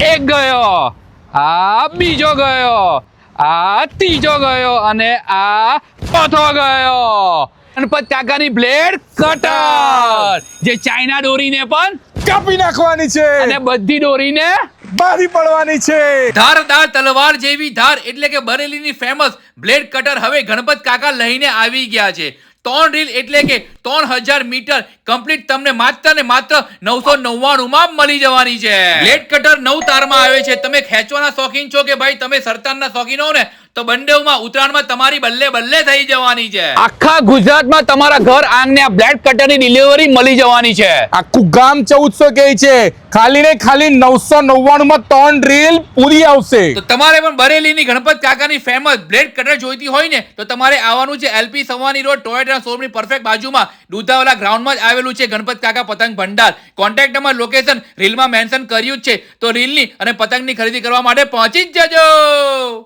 એક ગયો. આ બીજો ગયો. આ ત્રીજો ગયો અને આ ચોથો ગયો. ગણપત કાકાની બ્લેડ કટર. જે ચાઇના દોરીને પણ કાપી નાખવાની છે. અને બધી દોરીને બારી પડવાની છે. ધારદાર તલવાર જેવી ધાર એટલે કે બરેલીની ફેમસ બ્લેડ કટર હવે ગણપત કાકા લઈને આવી ગયા છે. ત્રણ રીલ એટલે કે ત્રણ હજાર મીટર કમ્પ્લીટ તમને માત્ર ને માત્ર નવસો નવ્વાણું માં મળી જવાની છે. બ્લેડ કટર નવ તારમાં આવે છે. તમે ખેંચવાના શોખીન છો કે ભાઈ તમે સરતારના શોખીન હો ને તો બંડેવમાં ઉત્તરાયણમાં તમારી બલ્લે બલ્લે થઈ જવાની છે. આખા ગુજરાતમાં તમારા ઘર આંગણે આ બ્લેડ કટરની ડિલિવરી મળી જવાની છે. આખું ગામ ચૌદસો કે છે. ખાલી ને ખાલી નવસો નવ્વાણું માં ત્રણ રીલ પૂરી આવશે. તો તમારે પણ બરેલીની ગણપત કાકાની ફેમસ બ્લેડ કટર જોઈતી હોય ને તો તમારે આવવાનું છે એલપી સવાની રોડ ટોયોટા શોરૂમની પરફેક્ટ બાજુમાં. દુધાવાલા ગ્રાઉન્ડમાં જ આવેલું છે ગણપત કાકા પતંગ ભંડાર. કોન્ટેક્ટ નંબર લોકેશન રીલમાં મેન્શન કર્યું જ છે. તો રીલની અને પતંગની ખરીદી કરવા માટે પહોંચી જ જજો!